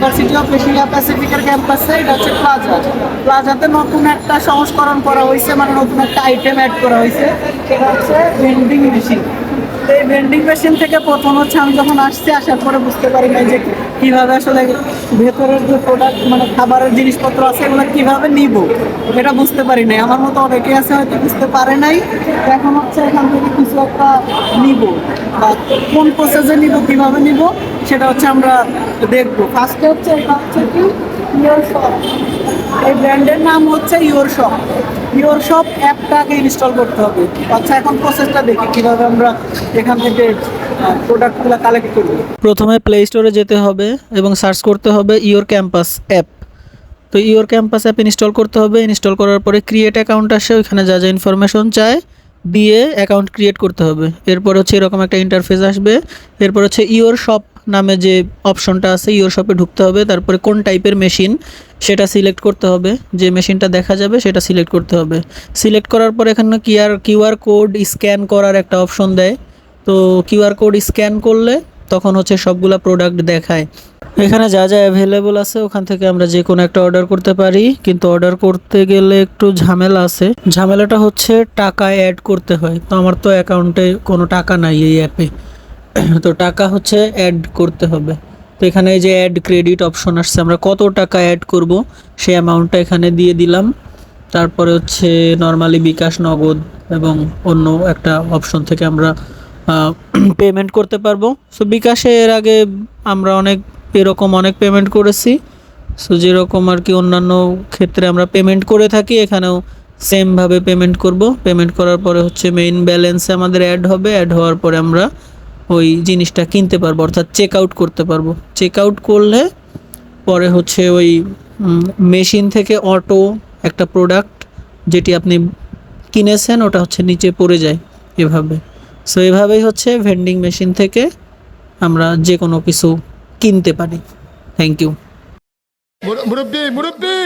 University of Asia প্যাসিফিকের ক্যাম্পাসে এটা হচ্ছে প্লাজা প্লাজাতে নতুন একটা সংস্করণ করা হয়েছে মানে নতুন একটা আইটেম অ্যাড করা হয়েছে। সেটা হচ্ছে ভেন্ডিং মেশিন এই ভেন্ডিং মেশিন থেকে প্রথম হচ্ছে আমি যখন আসছি, আসার পরে বুঝতে পারি না যে কীভাবে আসলে ভেতরের যে প্রোডাক্ট মানে খাবারের জিনিসপত্র আছে, এগুলো কীভাবে নিব। এটা বুঝতে পারি নাই। আমার মতো অনেকে আছে হয়তো বুঝতে পারে নাই। এখন হচ্ছে এখান থেকে কিছু একটা নিব, বা কোন প্রসেসে নিব, কীভাবে নিব, সেটা হচ্ছে আমরা দেখব। ফার্স্টে হচ্ছে এটা হচ্ছে কি? ইয়োর শপ এই ব্র্যান্ডের নাম হচ্ছে ইয়োর শপ ইয়োর শপ অ্যাপটাকে ইনস্টল করতে হবে। আচ্ছা এখন প্রসেসটা দেখি কীভাবে আমরা এখান থেকে প্রোডাক্টগুলো কালেক্ট করব। প্রথমে প্লে স্টোরে যেতে হবে এবং সার্চ করতে হবে ইওর ক্যাম্পাস অ্যাপ তো ইওর ক্যাম্পাস অ্যাপ ইনস্টল করতে হবে। ইনস্টল করার পরে ক্রিয়েট অ্যাকাউন্ট আসে, ওইখানে যা যা ইনফরমেশন চায় দিয়ে অ্যাকাউন্ট ক্রিয়েট করতে হবে। এরপর হচ্ছে এরকম একটা ইন্টারফেস আসবে। এরপর হচ্ছে ইওর শপ নামে যে অপশনটা আছে ইওর শপে ঢুকতে হবে। তারপরে কোন টাইপের মেশিন সেটা সিলেক্ট করতে হবে, যে মেশিনটা দেখা যাবে সেটা সিলেক্ট করতে হবে। সিলেক্ট করার পর এখানে কিউআর কিউআর কোড স্ক্যান করার একটা অপশন দেয়। তো কিউআর কোড স্ক্যান করলে তখন হচ্ছে সবগুলা প্রোডাক্ট দেখায়। এখানে যা যা অ্যাভেলেবল আছে, ওখান থেকে আমরা যে কোনো একটা অর্ডার করতে পারি। কিন্তু অর্ডার করতে গেলে একটু ঝামেলা আছে। ঝামেলাটা হচ্ছে টাকা অ্যাড করতে হয়। তো আমার তো অ্যাকাউন্টে কোনো টাকা নাই এই অ্যাপে তো টাকা হচ্ছে অ্যাড করতে হবে। তো এখানে যে অ্যাড ক্রেডিট অপশন আসছে, আমরা কত টাকা অ্যাড করব? সেই অ্যামাউন্টটা এখানে দিয়ে দিলাম। তারপরে হচ্ছে নর্মালি বিকাশ, নগদ এবং অন্য একটা অপশন থেকে আমরা পেমেন্ট করতে পারব। সো বিকাশে এর আগে আমরা অনেক, এরকম অনেক পেমেন্ট করেছি। সো যেরকম আর কি অন্যান্য ক্ষেত্রে আমরা পেমেন্ট করে থাকি, এখানেও সেমভাবে পেমেন্ট করব। পেমেন্ট করার পরে হচ্ছে মেইন ব্যালেন্সে আমাদের অ্যাড হবে। অ্যাড হওয়ার পরে আমরা ওই জিনিসটা কিনতে পারব, অর্থাৎ চেক আউট করতে পারব। চেক আউট করলে পরে হচ্ছে ওই মেশিন থেকে অটো একটা প্রোডাক্ট যেটি আপনি কিনেছেন, ওটা হচ্ছে নিচে পড়ে যায় এভাবে। সো এভাবেই হচ্ছে ভেন্ডিং মেশিন থেকে আমরা যে কোনো কিছু কিনতে পারি। থ্যাংক ইউ মুরব্বী মুরব্বী!